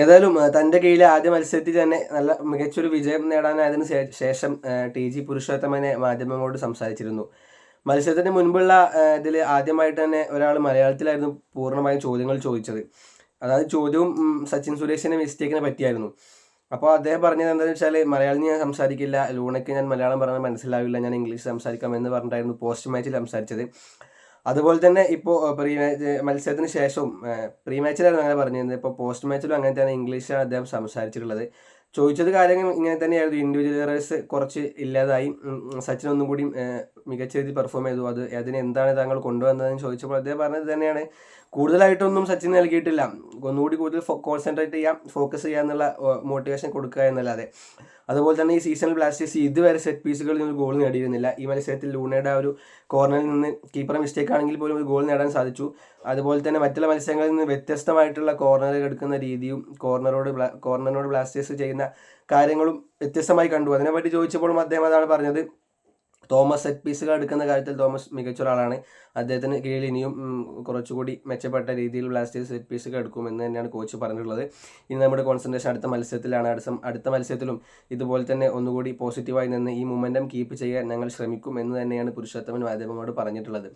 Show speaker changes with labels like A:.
A: ഏതായാലും തന്റെ കീഴിൽ ആദ്യ മത്സരത്തിൽ തന്നെ നല്ല മികച്ചൊരു വിജയം നേടാനായതിനു ശേഷം ടി ജി പുരുഷോത്തമനെ മാധ്യമങ്ങളോട് സംസാരിച്ചിരുന്നു. മത്സരത്തിന് മുൻപുള്ള ഇതിൽ ആദ്യമായിട്ട് തന്നെ ഒരാൾ മലയാളത്തിലായിരുന്നു പൂർണമായും ചോദ്യങ്ങൾ ചോദിച്ചത്. അതായത് ചോദ്യവും സച്ചിൻ സുരേഷിന്റെ മിസ്റ്റേക്കിനെ പറ്റിയായിരുന്നു. അപ്പോൾ അദ്ദേഹം പറഞ്ഞത് എന്താണെന്ന് വെച്ചാൽ മലയാളം ഞാൻ സംസാരിക്കില്ല ലൂണയ്ക്ക് ഞാൻ മലയാളം പറഞ്ഞാൽ മനസ്സിലാവില്ല ഞാൻ ഇംഗ്ലീഷ് സംസാരിക്കാം എന്ന് പറഞ്ഞിട്ടായിരുന്നു പോസ്റ്റ് മാച്ചിൽ സംസാരിച്ചത്. അതുപോലെ തന്നെ ഇപ്പോൾ പ്രീ മാച്ച് മത്സരത്തിന് ശേഷവും പ്രീ മാച്ചിലായിരുന്നു അങ്ങനെ പറഞ്ഞിരുന്നത്. ഇപ്പോൾ പോസ്റ്റ് മാച്ചിലും അങ്ങനെ തന്നെ ഇംഗ്ലീഷാണ് അദ്ദേഹം സംസാരിച്ചിട്ടുള്ളത്. ചോദിച്ചത് കാര്യങ്ങൾ ഇങ്ങനെ തന്നെയായിരുന്നു. ഇൻഡിവിജ്വൽ കുറച്ച് ഇല്ലാതായി. സച്ചിൻ ഒന്നും കൂടി മികച്ച രീതിയിൽ പെർഫോം ചെയ്തു. അത് അതിന് എന്താണ് താങ്കൾ കൊണ്ടുവന്നതെന്ന് ചോദിച്ചപ്പോൾ അദ്ദേഹം പറഞ്ഞത് തന്നെയാണ്. കൂടുതലായിട്ടൊന്നും സച്ചിൻ നൽകിയിട്ടില്ല. ഒന്നുകൂടി കൂടുതൽ കോൺസെൻട്രേറ്റ് ചെയ്യാം ഫോക്കസ് ചെയ്യുക എന്നുള്ള മോട്ടിവേഷൻ കൊടുക്കുക എന്നല്ലാതെ. അതുപോലെ തന്നെ ഈ സീസണൽ ബ്ലാസ്റ്റേഴ്സ് ഇതുവരെ സെറ്റ് പീസുകളിൽ നിന്ന് ഗോൾ നേടിയിരുന്നില്ല. ഈ മത്സരത്തിൽ ലൂണയുടെ ആ ഒരു കോർണറിൽ നിന്ന് കീപ്പർ മിസ്റ്റേക്ക് ആണെങ്കിൽ പോലും ഒരു ഗോൾ നേടാൻ സാധിച്ചു. അതുപോലെ തന്നെ മറ്റുള്ള മത്സരങ്ങളിൽ നിന്ന് വ്യത്യസ്തമായിട്ടുള്ള കോർണർ എടുക്കുന്ന രീതിയും കോർണറോട് കോർണറിനോട് ബ്ലാസ്റ്റേഴ്സ് ചെയ്യുന്ന കാര്യങ്ങളും വ്യത്യസ്തമായി കണ്ടു. അതിനെപ്പറ്റി ചോദിച്ചപ്പോഴും അദ്ദേഹം അതാണ് പറഞ്ഞത്. തോമസ് സെറ്റ് പീസുകൾ എടുക്കുന്ന കാര്യത്തിൽ തോമസ് മികച്ച ഒരാളാണ്. അദ്ദേഹത്തിന് കീഴിൽ ഇനിയും കുറച്ചുകൂടി മെച്ചപ്പെട്ട രീതിയിൽ ബ്ലാസ്റ്റേഴ്സ് സെറ്റ് പീസുകൾ എടുക്കുമെന്ന് തന്നെയാണ് കോച്ച് പറഞ്ഞിട്ടുള്ളത്. ഇനി നമ്മുടെ കോൺസെൻട്രേഷൻ അടുത്ത മത്സരത്തിലാണ്. അടുത്ത അടുത്ത മത്സരത്തിലും ഇതുപോലെ തന്നെ ഒന്നുകൂടി പോസിറ്റീവായി നിന്ന് ഈ മൊമെന്റം കീപ്പ് ചെയ്യാൻ ഞങ്ങൾ ശ്രമിക്കും എന്ന് തന്നെയാണ് പുരുഷോത്തമൻ മാധ്യമങ്ങളോട് പറഞ്ഞിട്ടുള്ളത്.